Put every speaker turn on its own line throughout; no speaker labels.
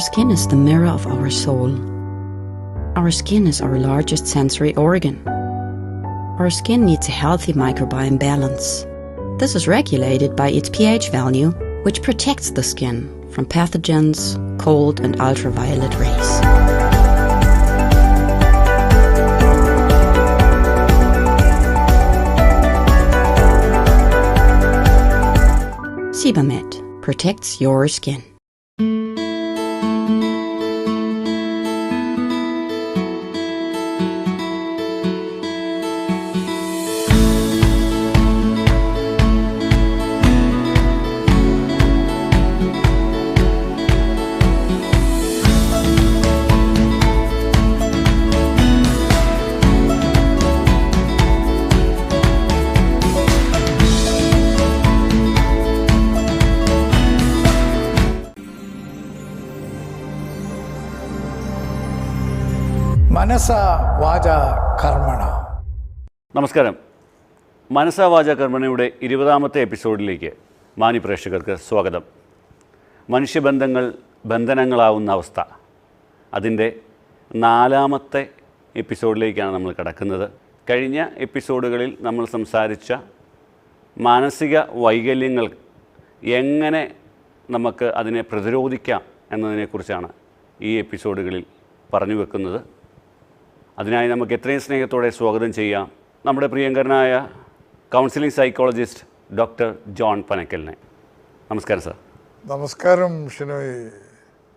Our skin is the mirror of our soul. Our skin is our largest sensory organ. Our skin needs a healthy microbiome balance. This is regulated by its pH value, which protects the skin from pathogens, cold, and ultraviolet rays. Sebamed protects your skin.
മനസ വാച കർമ്മണ.
നമസ്കാരം. മനസ്സാ വാച കർമ്മണയുടെ ഇരുപതാമത്തെ എപ്പിസോഡിലേക്ക് മാനി പ്രേക്ഷകർക്ക് സ്വാഗതം. മനുഷ്യബന്ധങ്ങൾ ബന്ധനങ്ങളാവുന്ന അവസ്ഥ. അതിന്റെ നാലാമത്തെ എപ്പിസോഡിലേക്കാണ് നമ്മൾ കിടക്കുന്നത്. കഴിഞ്ഞ എപ്പിസോഡുകളിൽ നമ്മൾ സംസാരിച്ച മാനസിക വൈകല്യങ്ങൾ എങ്ങനെ നമുക്ക് അതിനെ പ്രതിരോധിക്കാം എന്നതിനെക്കുറിച്ചാണ് ഈ എപ്പിസോഡുകളിൽ പറഞ്ഞു വെക്കുന്നത്. അതിനായി നമുക്ക് എത്രയും സ്നേഹത്തോടെ സ്വാഗതം ചെയ്യാം നമ്മുടെ പ്രിയങ്കരനായ കൗൺസിലിംഗ് സൈക്കോളജിസ്റ്റ് ഡോക്ടർ ജോൺ പനക്കലിനെ. നമസ്കാരം സാർ
നമസ്കാരം ഷിനോയ്.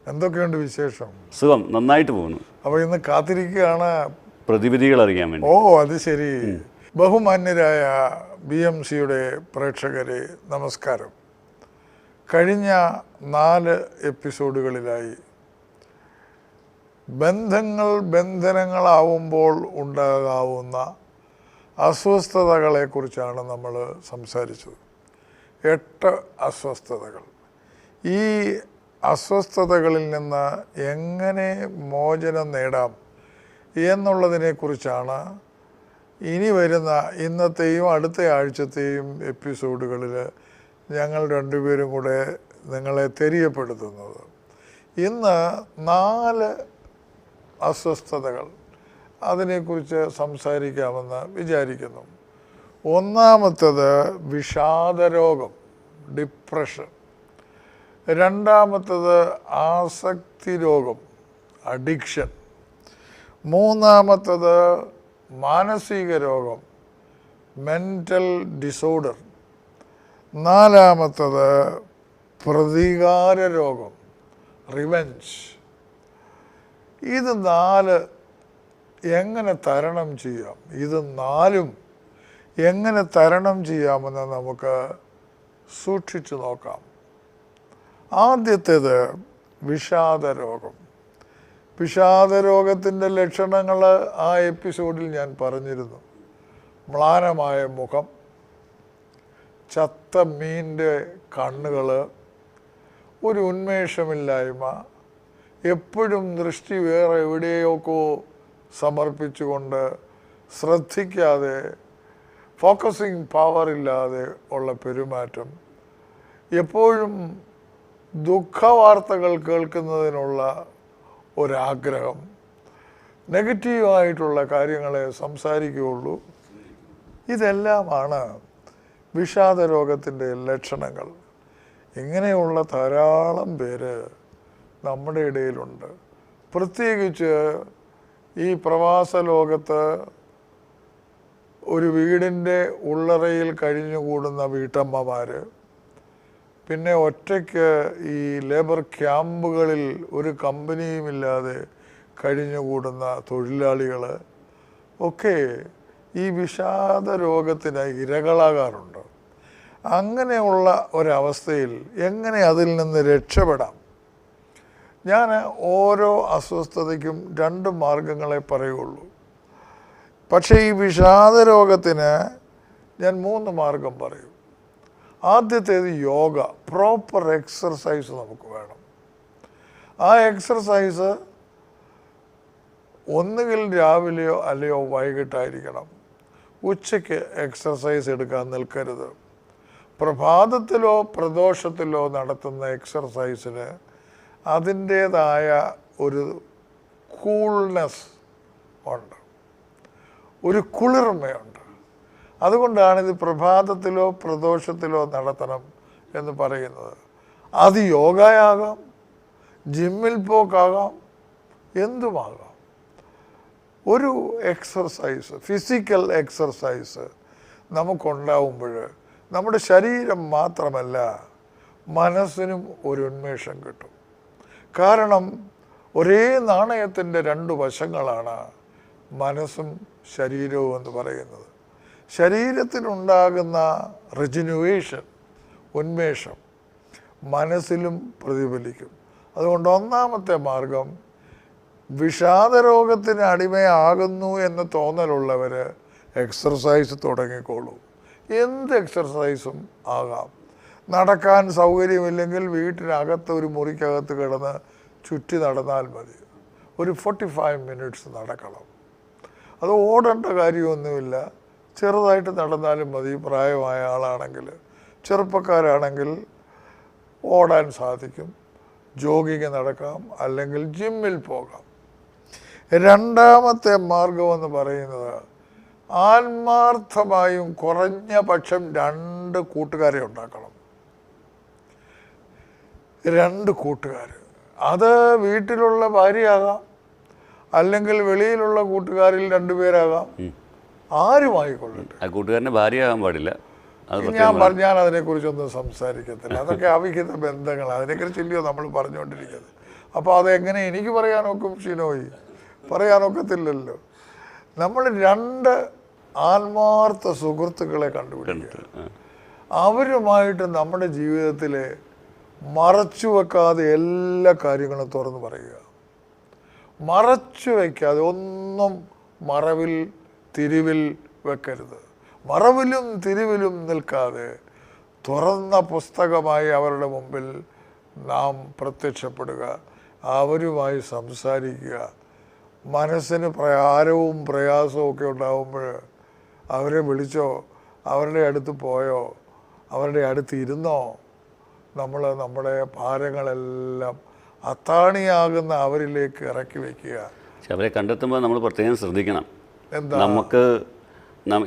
എന്തൊക്കെയുണ്ട് വിശേഷം?
സുഖം. നന്നായിട്ട് പോകുന്നു.
അപ്പോൾ ഇന്ന് കാത്തിരിക്കുകയാണ്.
പ്രതിവിധികൾ അറിയാൻ വേണ്ടി.
ഓ അത് ശരി. ബഹുമാന്യരായ ബി എം സിയുടെ പ്രേക്ഷകരെ നമസ്കാരം. കഴിഞ്ഞ നാല് എപ്പിസോഡുകളിലായി ബന്ധങ്ങൾ ബന്ധനങ്ങളാവുമ്പോൾ ഉണ്ടാകാവുന്ന അസ്വസ്ഥതകളെക്കുറിച്ചാണ് നമ്മൾ സംസാരിച്ചത്. എട്ട് അസ്വസ്ഥതകൾ. ഈ അസ്വസ്ഥതകളിൽ നിന്ന് എങ്ങനെ മോചനം നേടാം എന്നുള്ളതിനെക്കുറിച്ചാണ് ഇനി വരുന്ന ഇന്നത്തെയും അടുത്ത ആഴ്ചത്തെയും എപ്പിസോഡുകളിൽ ഞങ്ങൾ രണ്ടുപേരും കൂടെ നിങ്ങളെ തെരിയപ്പെടുത്തുന്നത്. ഇന്ന് നാല് അസ്വസ്ഥതകൾ. അതിനെക്കുറിച്ച് സംസാരിക്കാമെന്ന് വിചാരിക്കുന്നു. ഒന്നാമത്തത് വിഷാദരോഗം ഡിപ്രഷൻ രണ്ടാമത്തത് ആസക്തി രോഗം അഡിക്ഷൻ മൂന്നാമത്തത് മാനസിക രോഗം മെന്റൽ ഡിസോർഡർ നാലാമത്തത് പ്രതികാര രോഗം റിവെഞ്ച് ഇത് നാല് എങ്ങനെ തരണം ചെയ്യാം? ഇത് നാലും എങ്ങനെ തരണം ചെയ്യാമെന്ന് നമുക്ക് സൂക്ഷിച്ചു നോക്കാം. ആദ്യത്തേത് വിഷാദരോഗം. വിഷാദരോഗത്തിന്റെ ലക്ഷണങ്ങൾ ആ എപ്പിസോഡിൽ ഞാൻ പറഞ്ഞിരുന്നു. മ്ലാനമായ മുഖം ചത്ത മീന്റെ കണ്ണുകൾ ഒരു ഉന്മേഷമില്ലായ്മ എപ്പോഴും ദൃഷ്ടി വേറെ എവിടെയൊക്കെ സമർപ്പിച്ചുകൊണ്ട് ശ്രദ്ധിക്കാതെ ഫോക്കസിങ് പവർ ഇല്ലാതെ ഉള്ള പെരുമാറ്റം എപ്പോഴും ദുഃഖവാർത്തകൾ കേൾക്കുന്നതിനുള്ള ഒരാഗ്രഹം നെഗറ്റീവായിട്ടുള്ള കാര്യങ്ങളെ സംസാരിക്കുകയുള്ളൂ. ഇതെല്ലാമാണ് വിഷാദരോഗത്തിന്റെ ലക്ഷണങ്ങൾ. ഇങ്ങനെയുള്ള ധാരാളം പേര് നമ്മുടെ ഇടയിലുണ്ട്. പ്രത്യേകിച്ച് ഈ പ്രവാസ ലോകത്ത് ഒരു വീടിന്റെ ഉള്ളറയിൽ കഴിഞ്ഞുകൂടുന്ന വീട്ടമ്മമാർ പിന്നെ ഒറ്റയ്ക്ക് ഈ ലേബർ ക്യാമ്പുകളിൽ ഒരു കമ്പനിയുമില്ലാതെ കഴിഞ്ഞുകൂടുന്ന തൊഴിലാളികൾ ഒക്കെ ഈ വിഷാദ രോഗത്തിന് ഇരകളാകാറുണ്ട്. അങ്ങനെയുള്ള ഒരവസ്ഥയിൽ എങ്ങനെ അതിൽ നിന്ന് രക്ഷപ്പെടാം? ഞാൻ ഓരോ അസ്വസ്ഥതയ്ക്കും രണ്ട് മാർഗങ്ങളെ പറയുള്ളൂ. പക്ഷേ ഈ വിഷാദ രോഗത്തിന് ഞാൻ മൂന്ന് മാർഗം പറയും. ആദ്യത്തേത് യോഗ പ്രോപ്പർ എക്സർസൈസ് നമുക്ക് വേണം. ആ എക്സർസൈസ് ഒന്നുകിൽ രാവിലെയോ അല്ലയോ വൈകിട്ടായിരിക്കണം. ഉച്ചയ്ക്ക് എക്സർസൈസ് എടുക്കാൻ നിൽക്കരുത്. പ്രഭാതത്തിലോ പ്രദോഷത്തിലോ നടത്തുന്ന എക്സർസൈസിന് അതിന്റേതായ ഒരു കൂൾനെസ് ഉണ്ട്. ഒരു കുളിർമയുണ്ട്. അതുകൊണ്ടാണ് ഇത് പ്രഭാതത്തിലോ പ്രദോഷത്തിലോ നടത്തണം എന്ന് പറയുന്നത്. അത് യോഗയാകാം ജിമ്മിൽ പോക്കാകാം എന്തുമാകാം. ഒരു എക്സർസൈസ് ഫിസിക്കൽ എക്സർസൈസ് നമുക്കുണ്ടാവുമ്പോൾ നമ്മുടെ ശരീരം മാത്രമല്ല മനസ്സിനും ഒരു ഉന്മേഷം കിട്ടും. കാരണം ഒരേ നാണയത്തിന്റെ രണ്ട് വശങ്ങളാണ് മനസ്സും ശരീരവും എന്ന് പറയുന്നത്. ശരീരത്തിനുണ്ടാകുന്ന റെജിനുവേഷൻ ഉന്മേഷം മനസ്സിലും പ്രതിഫലിക്കും. അതുകൊണ്ട് ഒന്നാമത്തെ മാർഗം വിഷാദരോഗത്തിന് അടിമയാകുന്നു എന്ന് തോന്നലുള്ളവർ എക്സർസൈസ് തുടങ്ങിക്കോളൂ. എന്ത് എക്സർസൈസും ആകാം. നടക്കാൻ സൗകര്യമില്ലെങ്കിൽ വീട്ടിനകത്ത് ഒരു മുറിക്കകത്ത് കിടന്ന് ചുറ്റി നടന്നാൽ മതി. ഒരു ഫോർട്ടി ഫൈവ് മിനിറ്റ്സ് നടക്കണം. അത് ഓടേണ്ട കാര്യമൊന്നുമില്ല. ചെറുതായിട്ട് നടന്നാലും മതി. പ്രായമായ ആളാണെങ്കിൽ ചെറുപ്പക്കാരാണെങ്കിൽ ഓടാൻ സാധിക്കും. ജോഗിങ് നടക്കാം. അല്ലെങ്കിൽ ജിമ്മിൽ പോകാം. രണ്ടാമത്തെ മാർഗമെന്ന് പറയുന്നത് ആത്മാർത്ഥമായും കുറഞ്ഞ പക്ഷം രണ്ട് കൂട്ടുകാരെ ഉണ്ടാക്കണം. രണ്ട് കൂട്ടുകാർ. അത് വീട്ടിലുള്ള ഭാര്യയാകാം അല്ലെങ്കിൽ വെളിയിലുള്ള കൂട്ടുകാരിൽ രണ്ടുപേരാകാം ആരുമായിക്കൊള്ളട്ടെ
ആ കൂട്ടുകാരന്റെ ഭാര്യയാകാൻ പാടില്ല.
ഞാൻ ഞാൻ അതിനെക്കുറിച്ചൊന്നും സംസാരിക്കത്തില്ല. അതൊക്കെ അവിഹിത ബന്ധങ്ങൾ. അതിനെക്കുറിച്ചില്ലയോ നമ്മൾ പറഞ്ഞുകൊണ്ടിരിക്കുന്നത്. അപ്പോൾ അതെങ്ങനെ എനിക്ക് പറയാനൊക്കും ഷിനോയി പറയാനൊക്കത്തില്ലല്ലോ. നമ്മൾ രണ്ട് ആത്മാർത്ഥ സുഹൃത്തുക്കളെ കണ്ടുപിടിക്കുക. അവരുമായിട്ട് നമ്മുടെ ജീവിതത്തിൽ മറച്ചു വെക്കാതെ എല്ലാ കാര്യങ്ങളും തുറന്നു പറയുക. മറച്ചു വയ്ക്കാതെ ഒന്നും മറവിൽ തിരിവിൽ വെക്കരുത്. മറവിലും തിരിവിലും നിൽക്കാതെ തുറന്ന പുസ്തകമായി അവരുടെ മുമ്പിൽ നാം പ്രത്യക്ഷപ്പെടുക അവരുമായി സംസാരിക്കുക. മനസ്സിന് പ്രയാരവും പ്രയാസവും ഒക്കെ ഉണ്ടാകുമ്പോൾ അവരെ വിളിച്ചോ അവരുടെ അടുത്ത് പോയോ അവരുടെ അടുത്ത് ഇരുന്നോ നമ്മൾ നമ്മുടെ ഭാരങ്ങളെല്ലാം അത്താണിയാകുന്ന അവരിലേക്ക് ഇറക്കി വയ്ക്കുക
പക്ഷെ അവരെ കണ്ടെത്തുമ്പോൾ നമ്മൾ പ്രത്യേകം ശ്രദ്ധിക്കണം.
എന്താ?
നമുക്ക്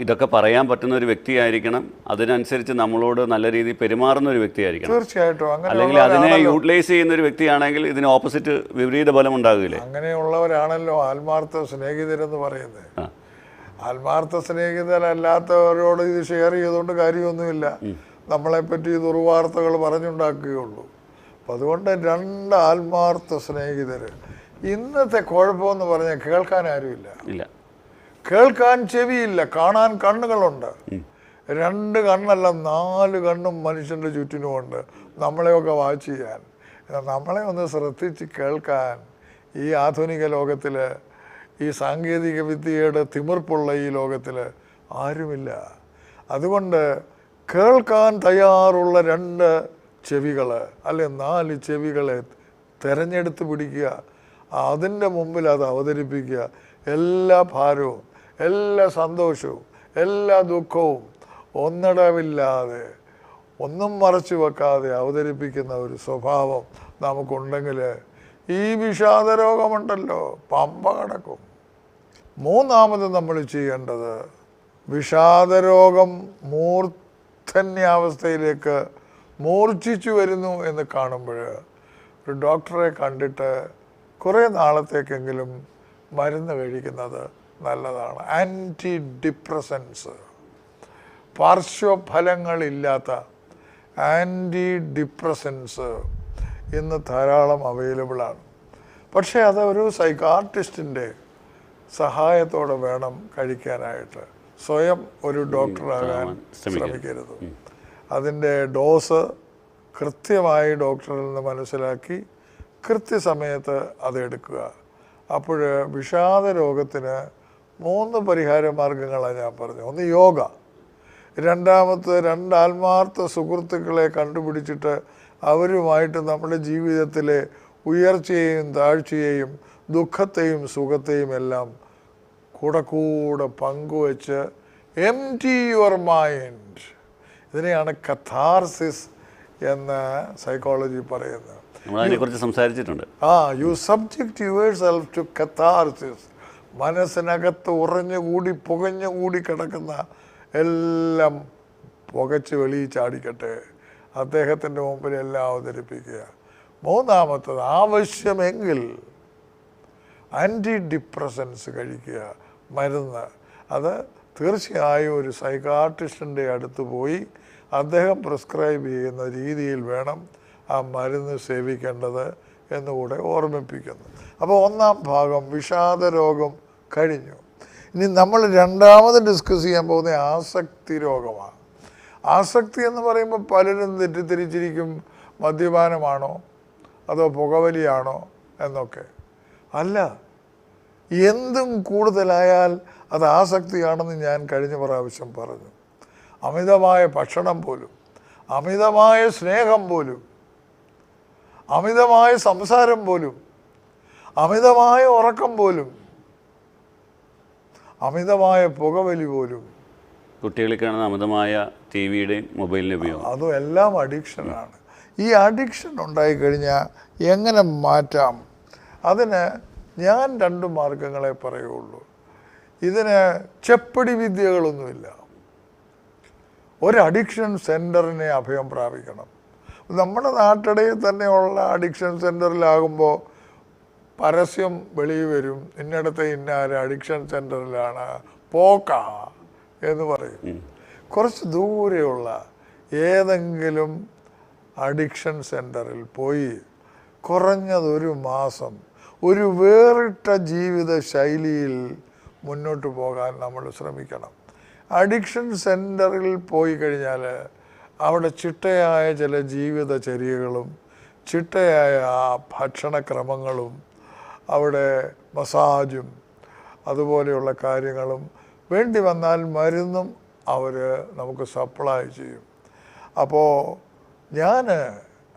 ഇതൊക്കെ പറയാൻ പറ്റുന്ന ഒരു വ്യക്തിയായിരിക്കണം. അതിനനുസരിച്ച് നമ്മളോട് നല്ല രീതിയിൽ പെരുമാറുന്ന ഒരു വ്യക്തിയായിരിക്കണം.
തീർച്ചയായിട്ടും.
അല്ലെങ്കിൽ അതിനെ യൂട്ടിലൈസ് ചെയ്യുന്ന ഒരു വ്യക്തിയാണെങ്കിൽ ഇതിന് ഓപ്പോസിറ്റ് വിപരീത ബലം ഉണ്ടാകില്ലേ
അങ്ങനെയുള്ളവരാണല്ലോ ആത്മാർത്ഥ സ്നേഹിതരെന്ന് പറയുന്നത്. ആത്മാർത്ഥ സ്നേഹിതരല്ലാത്തവരോട് ഇത് ഷെയർ ചെയ്തുകൊണ്ട് കാര്യമൊന്നുമില്ല. നമ്മളെപ്പറ്റി ദുർവാർത്തകൾ പറഞ്ഞുണ്ടാക്കുകയുള്ളൂ. അപ്പം അതുകൊണ്ട് രണ്ട് ആത്മാർത്ഥ സ്നേഹിതർ ഇന്നത്തെ കുഴപ്പമെന്ന് പറഞ്ഞാൽ കേൾക്കാൻ ആരുമില്ല.
ഇല്ല.
കേൾക്കാൻ ചെവിയില്ല കാണാൻ കണ്ണുകളുണ്ട്. രണ്ട് കണ്ണല്ല നാല് കണ്ണും മനുഷ്യന്റെ ചുറ്റിനുമുണ്ട് നമ്മളെയൊക്കെ വാച്ച് ചെയ്യാൻ. നമ്മളെ ഒന്ന് ശ്രദ്ധിച്ച് കേൾക്കാൻ ഈ ആധുനിക ലോകത്തിൽ ഈ സാങ്കേതിക വിദ്യയുടെ തിമിർപ്പുള്ള ഈ ലോകത്തിൽ ആരുമില്ല. അതുകൊണ്ട് കേൾക്കാൻ തയ്യാറുള്ള രണ്ട് ചെവികൾ അല്ലെ നാല് ചെവികളെ തിരഞ്ഞെടുത്ത് പിടിക്കുക. അതിന്റെ മുമ്പിൽ അത് അവതരിപ്പിക്കുക. എല്ലാ ഭാരവും എല്ലാ സന്തോഷവും എല്ലാ ദുഃഖവും ഒന്നിടവില്ലാതെ ഒന്നും മറച്ചു വെക്കാതെ അവതരിപ്പിക്കുന്ന ഒരു സ്വഭാവം നമുക്കുണ്ടെങ്കിൽ ഈ വിഷാദ രോഗമുണ്ടല്ലോ പമ്പ കടക്കും. മൂന്നാമത് നമ്മൾ ചെയ്യേണ്ടത് വിഷാദരോഗം മൂർധന്യാവസ്ഥയിലേക്ക് മൂർച്ഛിച്ചു വരുന്നു എന്ന് കാണുമ്പോൾ ഒരു ഡോക്ടറെ കണ്ടിട്ട് കുറേ നാളത്തേക്കെങ്കിലും മരുന്ന് കഴിക്കുന്നത് നല്ലതാണ്. ആന്റി ഡിപ്രസൻസ് പാർശ്വഫലങ്ങളില്ലാത്ത ആന്റി ഡിപ്രസൻസ് ഇന്ന് ധാരാളം അവൈലബിളാണ് പക്ഷേ അതൊരു സൈക്കാർട്ടിസ്റ്റിന്റെ സഹായത്തോടെ വേണം കഴിക്കാനായിട്ട്. സ്വയം ഒരു ഡോക്ടറാകാൻ
ശ്രമിക്കരുത്.
അതിന്റെ ഡോസ് കൃത്യമായി ഡോക്ടറിൽ നിന്ന് മനസ്സിലാക്കി കൃത്യസമയത്ത് അത് എടുക്കുക. അപ്പോൾ വിഷാദ രോഗത്തിന് മൂന്ന് പരിഹാര മാർഗങ്ങളാണ് ഞാൻ പറഞ്ഞു ഒന്ന് യോഗ. രണ്ടാമത്തെ രണ്ട് ആത്മാർത്ഥ സുഹൃത്തുക്കളെ കണ്ടുപിടിച്ചിട്ട് അവരുമായിട്ട് നമ്മുടെ ജീവിതത്തിലെ ഉയർച്ചയെയും താഴ്ചയെയും ദുഃഖത്തെയും സുഖത്തെയും എല്ലാം കൂടെ കൂടെ പങ്കുവച്ച് എം ടി യുവർ മൈൻഡ്. ഇതിനെയാണ് കഥാർസിസ് എന്ന് സൈക്കോളജി പറയുന്നത്.
അതിനെക്കുറിച്ച് സംസാരിച്ചിട്ടുണ്ട്.
ആ you subject your self to catharsis മനസ്സിനകത്ത് ഉറഞ്ഞുകൂടി പുകഞ്ഞുകൂടി കിടക്കുന്ന എല്ലാം പുകച്ച് വെളിയിൽ ചാടിക്കട്ടെ. അദ്ദേഹത്തിന്റെ മുമ്പിൽ എല്ലാം അവതരിപ്പിക്കുക. മൂന്നാമത്തത് ആവശ്യമെങ്കിൽ ആന്റി ഡിപ്രസൻസ് കഴിക്കുക. മരുന്ന്. അത് തീർച്ചയായും ഒരു സൈക്കാട്രിസ്റ്റിന്റെ അടുത്ത് പോയി അദ്ദേഹം പ്രിസ്ക്രൈബ് ചെയ്യുന്ന രീതിയിൽ വേണം ആ മരുന്ന് സേവിക്കേണ്ടത് എന്നുകൂടെ ഓർമ്മിപ്പിക്കുന്നു. അപ്പോൾ ഒന്നാം ഭാഗം വിഷാദ രോഗം കഴിഞ്ഞു. ഇനി നമ്മൾ രണ്ടാമത് ഡിസ്കസ് ചെയ്യാൻ പോകുന്ന ആസക്തി രോഗമാണ്. ആസക്തി എന്ന് പറയുമ്പോൾ പലരും തെറ്റിദ്ധരിച്ചിരിക്കും. മദ്യപാനമാണോ? അതോ പുകവലിയാണോ? എന്നൊക്കെ. അല്ല എന്തും കൂടുതലായാൽ അത് ആസക്തിയാണെന്ന് ഞാൻ കഴിഞ്ഞ പ്രാവശ്യം പറഞ്ഞു. അമിതമായ ഭക്ഷണം പോലും അമിതമായ സ്നേഹം പോലും അമിതമായ സംസാരം പോലും അമിതമായ ഉറക്കം പോലും അമിതമായ പുകവലി പോലും.
കുട്ടികളിൽ കാണുന്ന അമിതമായ ടി വിയുടെയും മൊബൈലിന്റെ ഉപയോഗം.
അതും എല്ലാം അഡിക്ഷനാണ് ഈ അഡിക്ഷൻ ഉണ്ടായിക്കഴിഞ്ഞാൽ എങ്ങനെ മാറ്റാം? അതിന് ഞാൻ രണ്ട് മാർഗങ്ങളെ പറയുള്ളൂ. ഇതിന് ചെപ്പടി വിദ്യകളൊന്നുമില്ല. ഒരു അഡിക്ഷൻ സെന്ററിനെ അഭയം പ്രാപിക്കണം. നമ്മുടെ നാട്ടിടയിൽ തന്നെയുള്ള അഡിക്ഷൻ സെന്ററിലാകുമ്പോൾ പരസ്യം വെളിയിൽ വരും. ഇന്നടത്തെ ഇന്ന അഡിക്ഷൻ സെന്ററിലാണ് പോക്ക എന്ന് പറയും. കുറച്ച് ദൂരെയുള്ള ഏതെങ്കിലും അഡിക്ഷൻ സെന്ററിൽ പോയി കുറഞ്ഞതൊരു മാസം ഒരു വേറിട്ട ജീവിത ശൈലിയിൽ മുന്നോട്ട് പോകാൻ നമ്മൾ ശ്രമിക്കണം. അഡിക്ഷൻ സെന്ററിൽ പോയി കഴിഞ്ഞാൽ അവിടെ ചിട്ടയായ ചില ജീവിതചര്യകളും ചിട്ടയായ ഭക്ഷണക്രമങ്ങളും അവിടെ മസാജും അതുപോലെയുള്ള കാര്യങ്ങളും വേണ്ടി വന്നാൽ മരുന്നും അവർ നമുക്ക് സപ്ലൈ ചെയ്യും. അപ്പോൾ ഞാൻ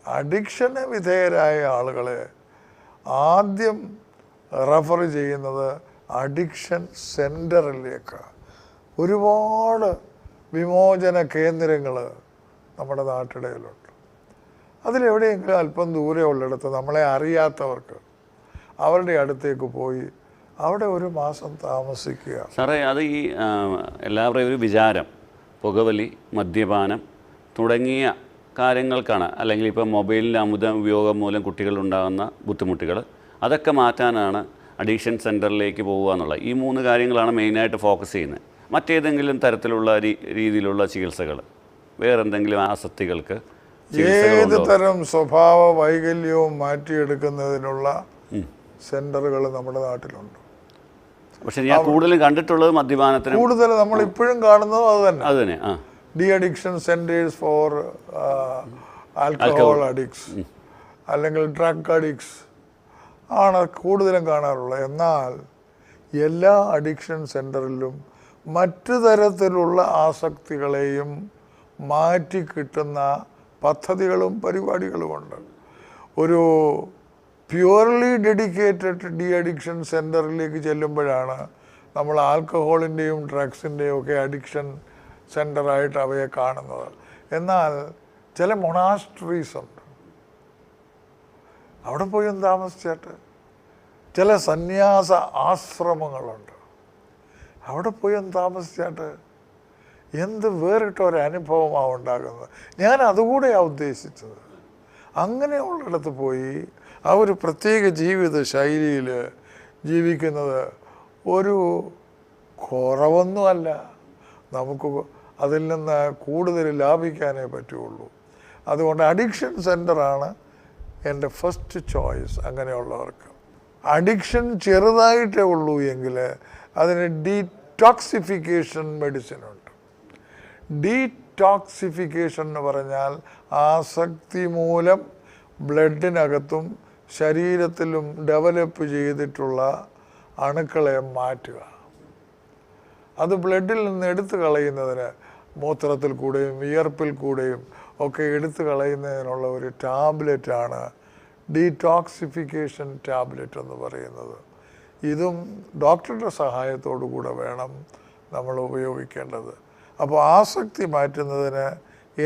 അഡിക്ഷന് വിധേയരായ ആളുകളെ ആദ്യം റെഫർ ചെയ്യുന്നത് അഡിക്ഷൻ സെന്ററിലേക്കാണ് ഒരുപാട് വിമോചന കേന്ദ്രങ്ങൾ നമ്മുടെ നാട്ടിടയിലുണ്ട്. അതിലെവിടെയെങ്കിലും അല്പം ദൂരെ ഉള്ളിടത്ത് നമ്മളെ അറിയാത്തവർക്ക് അവരുടെ അടുത്തേക്ക് പോയി അവിടെ ഒരു മാസം താമസിക്കുക.
സാറേ അത് ഈ എല്ലാവരുടെയും ഒരു വിചാരം പുകവലി മദ്യപാനം തുടങ്ങിയ കാര്യങ്ങൾക്കാണ്. അല്ലെങ്കിൽ ഇപ്പോൾ മൊബൈലിന്റെ അമിത ഉപയോഗം മൂലം കുട്ടികളുണ്ടാകുന്ന ബുദ്ധിമുട്ടുകൾ. അതൊക്കെ മാറ്റാനാണ് അഡീഷൻ സെന്ററിലേക്ക് പോകുക എന്നുള്ളത്. ഈ മൂന്ന് കാര്യങ്ങളാണ് മെയിനായിട്ട് ഫോക്കസ് ചെയ്യുന്നത്. മറ്റേതെങ്കിലും തരത്തിലുള്ള രീതിയിലുള്ള ചികിത്സകൾ. വേറെ എന്തെങ്കിലും ആസക്തികൾക്ക്
ഏത് തരം സ്വഭാവ വൈകല്യവും മാറ്റിയെടുക്കുന്നതിനുള്ള സെന്ററുകൾ നമ്മുടെ നാട്ടിലുണ്ട്.
പക്ഷെ ഞാൻ കൂടുതലും കണ്ടിട്ടുള്ളത് മദ്യപാനത്തിന്
കൂടുതൽ നമ്മൾ ഇപ്പോഴും കാണുന്നത് അത് തന്നെ.
അത് തന്നെ ആ.
De addiction centres for alcohol addicts അല്ലെങ്കിൽ ഡ്രഗ് അഡിക്സ് ആണ് കൂടുതലും കാണാറുള്ളത്. എന്നാൽ എല്ലാ അഡിക്ഷൻ സെന്ററിലും മറ്റു തരത്തിലുള്ള ആസക്തികളെയും മാറ്റി കിട്ടുന്ന പദ്ധതികളും പരിപാടികളുമുണ്ട്. ഒരു പ്യുവർലി ഡെഡിക്കേറ്റഡ് ഡി അഡിക്ഷൻ സെന്ററിലേക്ക് ചെല്ലുമ്പോഴാണ് നമ്മൾ ആൽക്കഹോളിന്റെയും ഡ്രഗ്സിന്റെയും ഒക്കെ അഡിക്ഷൻ സെന്ററായിട്ട് അവയെ കാണുന്നത്. എന്നാൽ ചില മൊണാസ്ട്രീസ് ഉണ്ട്. അവിടെ പോയി താമസിച്ചിട്ട്. ചില സന്യാസ ആശ്രമങ്ങളുണ്ട്. അവിടെ പോയി താമസിച്ചിട്ട്. എന്ത് വേറിട്ട ഒരു ഉണ്ടാകുന്നത്. ഞാൻ അതുകൂടെയാണ് ഉദ്ദേശിച്ചത്. അങ്ങനെയുള്ളിടത്ത് പോയി ആ ഒരു പ്രത്യേക ജീവിത ശൈലിയിൽ ജീവിക്കുന്നത് ഒരു കുറവൊന്നുമല്ല. നമുക്ക് അതിൽ നിന്ന് കൂടുതൽ ലാഭിക്കാനേ പറ്റുള്ളൂ. അതുകൊണ്ട് അഡിക്ഷൻ സെന്ററാണ് എന്റെ ഫസ്റ്റ് ചോയ്സ് അങ്ങനെയുള്ളവർക്ക്. അഡിക്ഷൻ ചെറുതായിട്ടേ ഉള്ളൂ എങ്കിൽ അതിന് ഡീടോക്സിഫിക്കേഷൻ മെഡിസിൻ ഉണ്ട്. ഡീടോക്സിഫിക്കേഷൻ എന്ന് പറഞ്ഞാൽ ആസക്തി മൂലം ബ്ലഡിനകത്തും ശരീരത്തിലും ഡെവലപ്പ് ചെയ്തിട്ടുള്ള അണുക്കളെ മാറ്റുക. അത് ബ്ലഡിൽ നിന്ന് എടുത്തു കളയുന്നതിന് മൂത്രത്തിൽ കൂടെയും വിയർപ്പിൽ കൂടെയും ഒക്കെ എടുത്തു കളയുന്നതിനുള്ള ഒരു ടാബ്ലറ്റാണ് ഡീടോക്സിഫിക്കേഷൻ ടാബ്ലറ്റ് എന്ന് പറയുന്നത്. ഇതും ഡോക്ടറുടെ സഹായത്തോടു കൂടെ വേണം നമ്മൾ ഉപയോഗിക്കേണ്ടത്. അപ്പോൾ ആസക്തി മാറ്റുന്നതിന്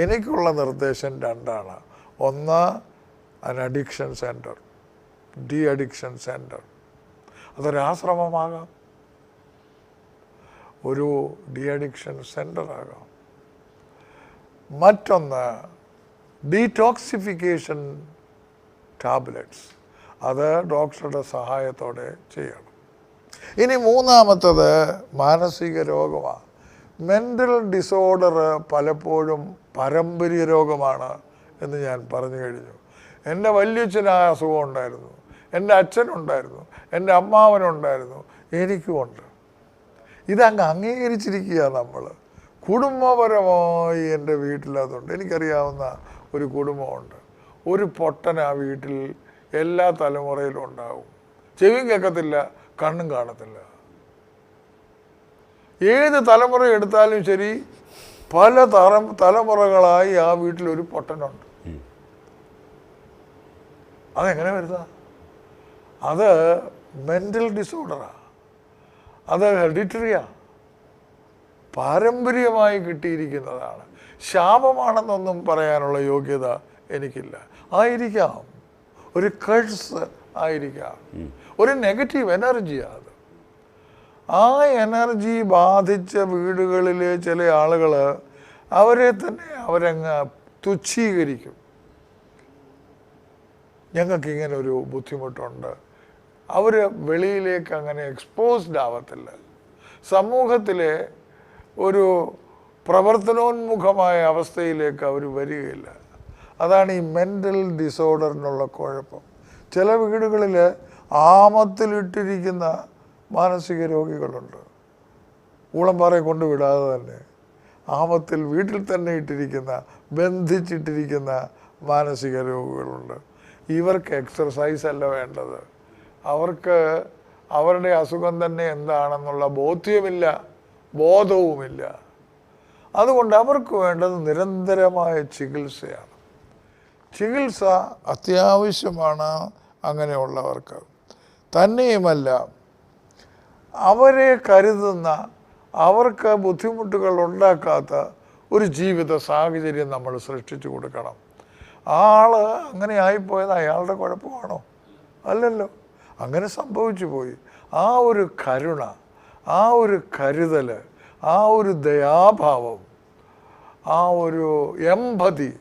എനിക്കുള്ള നിർദ്ദേശം രണ്ടാണ്. ഒന്ന് an addiction centre de addiction centre അതൊരാശ്രമമാകാം ഒരു ഡി അഡിക്ഷൻ സെന്റർ ആകാം. മറ്റൊന്ന് ഡീടോക്സിഫിക്കേഷൻ ടാബ്ലറ്റ്സ് അത് ഡോക്ടറുടെ സഹായത്തോടെ ചെയ്യണം. ഇനി മൂന്നാമത്തത് മാനസിക രോഗമാണ് മെന്റൽ ഡിസോർഡർ പലപ്പോഴും പാരമ്പര്യ രോഗമാണ് എന്ന് ഞാൻ പറഞ്ഞു കഴിഞ്ഞു. എന്റെ വല്യച്ഛന് ആ അസുഖം ഉണ്ടായിരുന്നു. എന്റെ അച്ഛനുണ്ടായിരുന്നു എന്റെ അമ്മാവനുണ്ടായിരുന്നു എനിക്കുമുണ്ട് ഇതങ്ങ് അംഗീകരിച്ചിരിക്കുക നമ്മൾ കുടുംബപരമായി എന്റെ വീട്ടിലതുണ്ട് എനിക്കറിയാവുന്ന ഒരു കുടുംബമുണ്ട്. ഒരു പൊട്ടൻ ആ വീട്ടിൽ എല്ലാ തലമുറയിലും ഉണ്ടാവും. ചെവിയും കേൾക്കത്തില്ല കണ്ണും കാണത്തില്ല. ഏത് തലമുറ എടുത്താലും ശരി പല തറ തലമുറകളായി ആ വീട്ടിൽ ഒരു പൊട്ടനുണ്ട്. അതെങ്ങനെ വരുന്ന അത് മെന്റൽ ഡിസോർഡറാണ് അത് ഹെറിഡിറ്ററിയാ പാരമ്പര്യമായി കിട്ടിയിരിക്കുന്നതാണ്. ശാപമാണെന്നൊന്നും പറയാനുള്ള യോഗ്യത എനിക്കില്ല. ആയിരിക്കാം. ഒരു കഴ്സ് ആയിരിക്കാം. ഒരു നെഗറ്റീവ് എനർജിയാണ് അത്. ആ എനർജി ബാധിച്ച വീടുകളിലെ ചില ആളുകൾ അവരെ തന്നെ അവരങ്ങ് തുച്ഛീകരിക്കും. ഞങ്ങൾക്ക് ഇങ്ങനെ ഒരു ബുദ്ധിമുട്ടുണ്ട്. അവർ വെളിയിലേക്ക് അങ്ങനെ എക്സ്പോസ്ഡ് ആവത്തില്ല. സമൂഹത്തിലെ ഒരു പ്രവർത്തനോന്മുഖമായ അവസ്ഥയിലേക്ക് അവർ വരികയില്ല. അതാണ് ഈ മെന്റൽ ഡിസോർഡറിനുള്ള കുഴപ്പം. ചില വീടുകളിൽ ആമത്തിലിട്ടിരിക്കുന്ന മാനസിക രോഗികളുണ്ട്. ഊളം ഊളംപാറയെ കൊണ്ടുവിടാതെ തന്നെ ആമത്തിൽ വീട്ടിൽ തന്നെ ഇട്ടിരിക്കുന്ന ബന്ധിച്ചിട്ടിരിക്കുന്ന മാനസിക രോഗികളുണ്ട്. ഇവർക്ക് എക്സർസൈസ് അല്ല വേണ്ടത്. അവർക്ക് അവരുടെ അസുഖം തന്നെ എന്താണെന്നുള്ള ബോധ്യമില്ല. ബോധവുമില്ല. അതുകൊണ്ട് അവർക്ക് വേണ്ടത് നിരന്തരമായ ചികിത്സയാണ്. ചികിത്സ അത്യാവശ്യമാണ് അങ്ങനെയുള്ളവർക്ക്. തന്നെയുമല്ല അവരെ കരുതുന്ന അവർക്ക് ബുദ്ധിമുട്ടുകൾ ഉണ്ടാക്കാത്ത ഒരു ജീവിത സാഹചര്യം നമ്മൾ സൃഷ്ടിച്ചു കൊടുക്കണം. ആൾ അങ്ങനെ ആയിപ്പോയത് അയാളുടെ കുഴപ്പമാണോ? അല്ലല്ലോ. അങ്ങനെ സംഭവിച്ചു പോയി. ആ ഒരു കരുണ ആ ഒരു കരുതൽ ആ ഒരു ദയാഭാവം ആ ഒരു എമ്പതി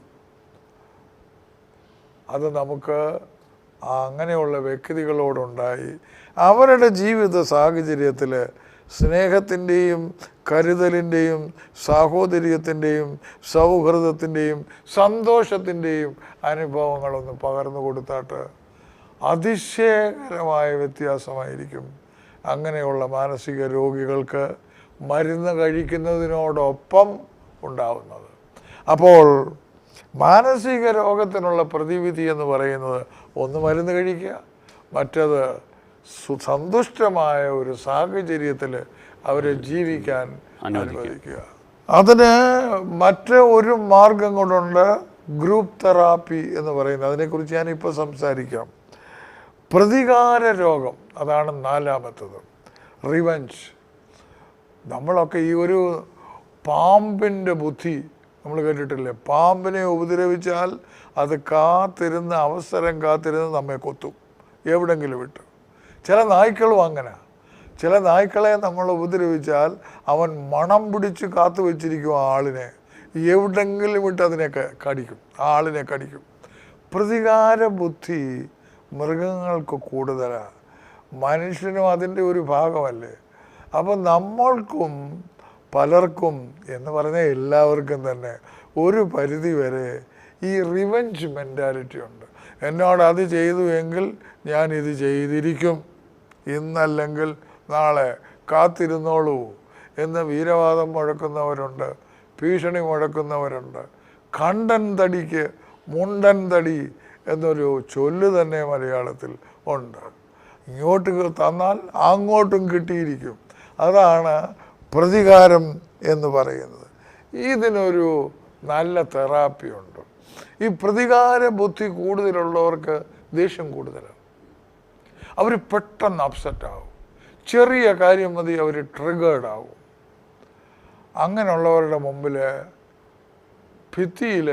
അത് നമുക്ക് അങ്ങനെയുള്ള വ്യക്തികളോടുണ്ടായി. അവരുടെ ജീവിത സാഹചര്യത്തിൽ സ്നേഹത്തിന്റെയും കരുതലിന്റെയും സാഹോദര്യത്തിന്റെയും സൗഹൃദത്തിന്റെയും സന്തോഷത്തിന്റെയും അനുഭവങ്ങളൊന്ന് പകർന്നു കൊടുത്താട്ട് അതിശയകരമായ വ്യത്യാസമായിരിക്കും. അങ്ങനെയുള്ള മാനസിക രോഗികൾക്ക് മരുന്ന് കഴിക്കുന്നതിനോടൊപ്പം ഉണ്ടാവുന്നത്. അപ്പോൾ മാനസിക രോഗത്തിനുള്ള പ്രതിവിധി എന്ന് പറയുന്നത് ഒന്ന് മരുന്ന് കഴിക്കുക മറ്റത് സുസന്തുഷ്ടമായ ഒരു സാഹചര്യത്തിൽ അവരെ ജീവിക്കാൻ അനുവദിക്കുക. അതിന് മറ്റ് ഒരു മാർഗം കൊണ്ടുണ്ട് ഗ്രൂപ്പ് തെറാപ്പി എന്ന് പറയുന്നത്. അതിനെക്കുറിച്ച് ഞാനിപ്പോൾ സംസാരിക്കാം. പ്രതികാര രോഗം അതാണ് നാലാമത്തത്. റിവഞ്ച് നമ്മളൊക്കെ ഈ ഒരു പാമ്പിന്റെ ബുദ്ധി നമ്മൾ കേട്ടിട്ടില്ലേ? പാമ്പിനെ ഉപദ്രവിച്ചാൽ അത് കാത്തിരുന്ന് അവസരം കാത്തിരുന്ന് നമ്മെ കൊത്തും. എവിടെങ്കിലും വിട്ട്. ചില നായ്ക്കളും അങ്ങനെ. ചില നായ്ക്കളെ നമ്മൾ ഉപദ്രവിച്ചാൽ അവൻ മണം പിടിച്ച് കാത്തു വെച്ചിരിക്കും ആ ആളിനെ. എവിടെങ്കിലും വിട്ട് അതിനെ കടിക്കും. ആ ആളിനെ കടിക്കും. പ്രതികാര ബുദ്ധി മൃഗങ്ങൾക്ക് കൂടുതലാണ്. മനുഷ്യനും അതിന്റെ ഒരു ഭാഗമല്ലേ? അപ്പം നമ്മൾക്കും പലർക്കും എന്ന് പറഞ്ഞാൽ എല്ലാവർക്കും തന്നെ ഒരു പരിധി വരെ ഈ റിവഞ്ച് മെന്റാലിറ്റി ഉണ്ട്. എന്നോട് അത് ചെയ്തു എങ്കിൽ ഞാൻ ഇത് ചെയ്തിരിക്കും. ഇന്നല്ലെങ്കിൽ നാളെ കാത്തിരുന്നോളൂ എന്ന് വീരവാദം മുഴക്കുന്നവരുണ്ട് ഭീഷണി മുഴക്കുന്നവരുണ്ട്. കണ്ടൻ തടിക്ക് മുണ്ടൻ തടി എന്നൊരു ചൊല്ല് തന്നെ മലയാളത്തിൽ ഉണ്ട്. ഇങ്ങോട്ട് തന്നാൽ അങ്ങോട്ടും കിട്ടിയിരിക്കും. അതാണ് പ്രതികാരം എന്ന് പറയുന്നത്. ഇതിനൊരു നല്ല തെറാപ്പി ഉണ്ട്. ഈ പ്രതികാര ബുദ്ധി കൂടുതലുള്ളവർക്ക് ദേഷ്യം കൂടുതലാണ്. അവർ പെട്ടെന്ന് അപ്സെറ്റ് ആവും. ചെറിയ കാര്യം മതി അവർ ട്രിഗേർഡ് ആവും. അങ്ങനെയുള്ളവരുടെ മുമ്പിൽ ഭിത്തിയിൽ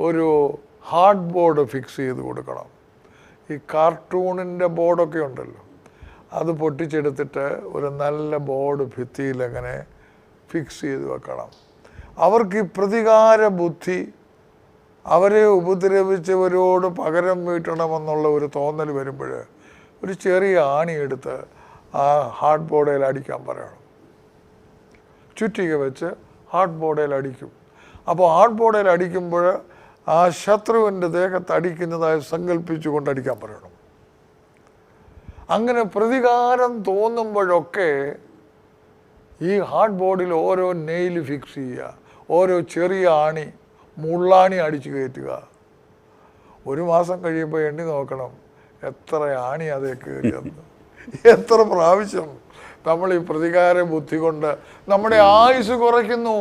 ഒരു ഹാർഡ് ബോർഡ് ഫിക്സ് ചെയ്ത് കൊടുക്കണം. ഈ കാർട്ടൂണിന്റെ ബോർഡൊക്കെ ഉണ്ടല്ലോ. അത് പൊട്ടിച്ചെടുത്തിട്ട് ഒരു നല്ല ബോർഡ് ഭിത്തിയിൽ അങ്ങനെ ഫിക്സ് ചെയ്ത് വെക്കണം. അവർക്ക് ഈ പ്രതികാര ബുദ്ധി അവരെ ഉപദ്രവിച്ചവരോട് പകരം വീട്ടണമെന്നുള്ള ഒരു തോന്നൽ വരുമ്പോൾ ഒരു ചെറിയ ആണിയെടുത്ത് ആ ഹാർഡ് ബോർഡയിൽ അടിക്കാൻ പറയണം. ചുറ്റിക വെച്ച് ഹാർഡ് ബോർഡയിൽ അടിക്കും. അപ്പോൾ ഹാർഡ് ബോർഡയിൽ അടിക്കുമ്പോൾ ആ ശത്രുവിന്റെ ദേഹത്ത് അടിക്കുന്നതായി സങ്കല്പിച്ചുകൊണ്ട് അടിക്കാൻ പറയണം. അങ്ങനെ പ്രതികാരം തോന്നുമ്പോഴൊക്കെ ഈ ഹാർഡ് ബോർഡിൽ ഓരോ നെയിൽ ഫിക്സ് ചെയ്യുക ഓരോ ചെറിയ ആണി മുള്ളാണി അടിച്ചു കയറ്റുക. ഒരു മാസം കഴിയുമ്പോൾ എണ്ണി നോക്കണം എത്ര ആണി അതേ കയറിയെന്ന്. എത്ര പ്രാവശ്യം നമ്മൾ ഈ പ്രതികാര ബുദ്ധി കൊണ്ട് നമ്മുടെ ആയുസ് കുറയ്ക്കുന്നു.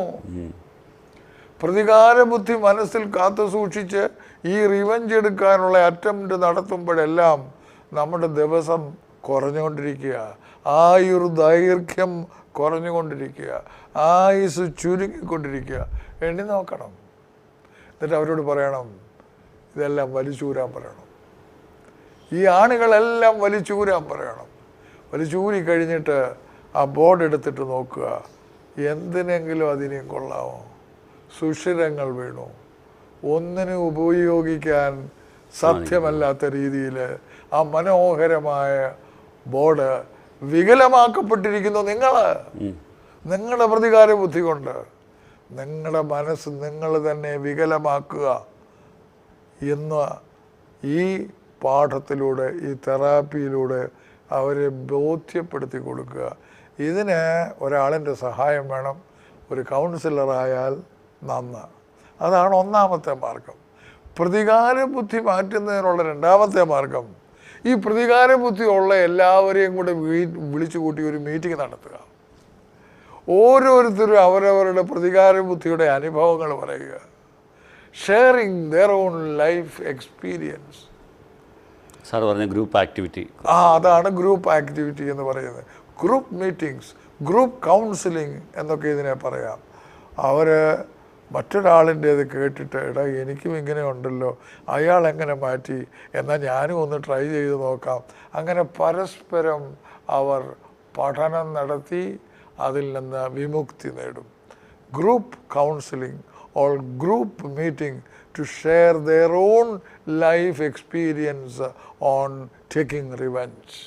പ്രതികാര ബുദ്ധി മനസ്സിൽ കാത്തു സൂക്ഷിച്ച് ഈ റിവഞ്ച് എടുക്കാനുള്ള അറ്റംപ്റ്റ് നടത്തുമ്പോഴെല്ലാം നമ്മുടെ ദിവസം കുറഞ്ഞുകൊണ്ടിരിക്കുക. ആയുർ ദൈർഘ്യം കുറഞ്ഞുകൊണ്ടിരിക്കുക. ആയുസ് ചുരുങ്ങിക്കൊണ്ടിരിക്കുക. എണ്ണി നോക്കണം. എന്നിട്ട് അവരോട് പറയണം. ഇതെല്ലാം വലിച്ചൂരാൻ പറയണം. ഈ ആണുകളെല്ലാം വലിച്ചൂരാൻ പറയണം. വലിച്ചൂരി കഴിഞ്ഞിട്ട് ആ ബോർഡ് എടുത്തിട്ട് നോക്കുക. എന്തിനെങ്കിലും അതിനെയും കൊള്ളാമോ സുഷിരങ്ങൾ വീണു. ഒന്നിനും ഉപയോഗിക്കാൻ സത്യമല്ലാത്ത രീതിയിൽ ആ മനോഹരമായ ബോർഡ് വികലമാക്കപ്പെട്ടിരിക്കുന്നു നിങ്ങൾ നിങ്ങളുടെ പ്രതികാര ബുദ്ധി കൊണ്ട്. നിങ്ങളുടെ മനസ്സ് നിങ്ങൾ തന്നെ വികലമാക്കുക എന്ന ഈ പാഠത്തിലൂടെ ഈ തെറാപ്പിയിലൂടെ അവരെ ബോധ്യപ്പെടുത്തി കൊടുക്കുക. ഇതിന് ഒരാളിന്റെ സഹായം വേണം. ഒരു കൗൺസിലറായാൽ നന്ന്. അതാണ് ഒന്നാമത്തെ മാർഗം. പ്രതികാര ബുദ്ധി മാറ്റുന്നതിനുള്ള രണ്ടാമത്തെ മാർഗം. ഈ പ്രതികാര ബുദ്ധി ഉള്ള എല്ലാവരെയും കൂടെ വിളിച്ചു കൂട്ടി ഒരു മീറ്റിംഗ് നടത്തുക. ഓരോരുത്തരും അവരവരുടെ പ്രതികാര ബുദ്ധിയുടെ അനുഭവങ്ങൾ പറയുക. Sharing their own life experience
sir പറഞ്ഞ ഗ്രൂപ്പ് ആക്ടിവിറ്റി
ആ അതാണ് ഗ്രൂപ്പ് ആക്ടിവിറ്റി എന്ന് പറയുന്നത്. ഗ്രൂപ്പ് മീറ്റിങ്സ് ഗ്രൂപ്പ് കൗൺസിലിംഗ് എന്നൊക്കെ ഇതിനെ പറയാം. അവർ മറ്റൊരാളിന്റേത് കേട്ടിട്ട് എടാ എനിക്കും ഇങ്ങനെ ഉണ്ടല്ലോ അയാൾ എങ്ങനെ മാറ്റി? എന്നാൽ ഞാനും ഒന്ന് ട്രൈ ചെയ്ത് നോക്കാം. അങ്ങനെ പരസ്പരം അവർ പഠനം നടത്തി അതിൽ നിന്ന് വിമുക്തി നേടും. Group counselling or group meeting to share their own life experience on taking revenge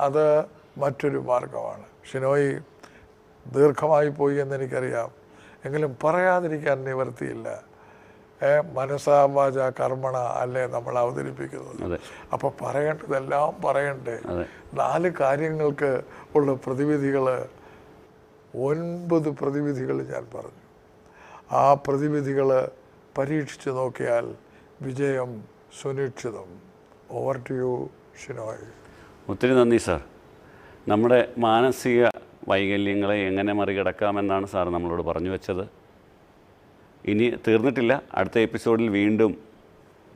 അത് മറ്റൊരു മാർഗമാണ് ഷിനോയി ദീർഘമായി പോയി എന്ന് എനിക്കറിയാം. എങ്കിലും പറയാതിരിക്കാൻ നിവർത്തിയില്ല ഏ, മനസാ വാച കർമ്മണ അല്ലേ നമ്മൾ അവതരിപ്പിക്കുന്നത്.
അപ്പൊ
അപ്പോൾ പറയേണ്ടതെല്ലാം പറയണ്ടേ. നാല് കാര്യങ്ങൾക്ക് ഉള്ള പ്രതിവിധികൾ ഒൻപത് പ്രതിവിധികൾ ഞാൻ പറഞ്ഞു. ആ പ്രതിവിധികൾ പരീക്ഷിച്ച് നോക്കിയാൽ വിജയം സുനിശ്ചിതം. ഓവർ ടു യു ഷിനോയ്
ഒത്തിരി നന്ദി സാർ നമ്മുടെ മാനസിക വൈകല്യങ്ങളെ എങ്ങനെ മറികടക്കാമെന്നാണ് സാർ നമ്മളോട് പറഞ്ഞു വെച്ചത്. ഇനി തീർന്നിട്ടില്ല. അടുത്ത എപ്പിസോഡിൽ വീണ്ടും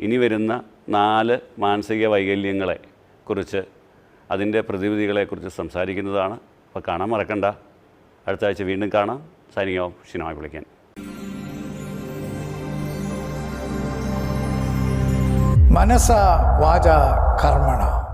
ഇനി വരുന്ന നാല് മാനസിക വൈകല്യങ്ങളെ കുറിച്ച് അതിന്റെ പ്രതിവിധികളെക്കുറിച്ച് സംസാരിക്കുന്നതാണ്. അപ്പോൾ കാണാൻ മറക്കണ്ട. അടുത്ത ആഴ്ച വീണ്ടും കാണാം. സൈനിക ഓഫ്. ഷിനോയ് വിളിക്കാൻ.
മനസ വാച കർമ്മണ.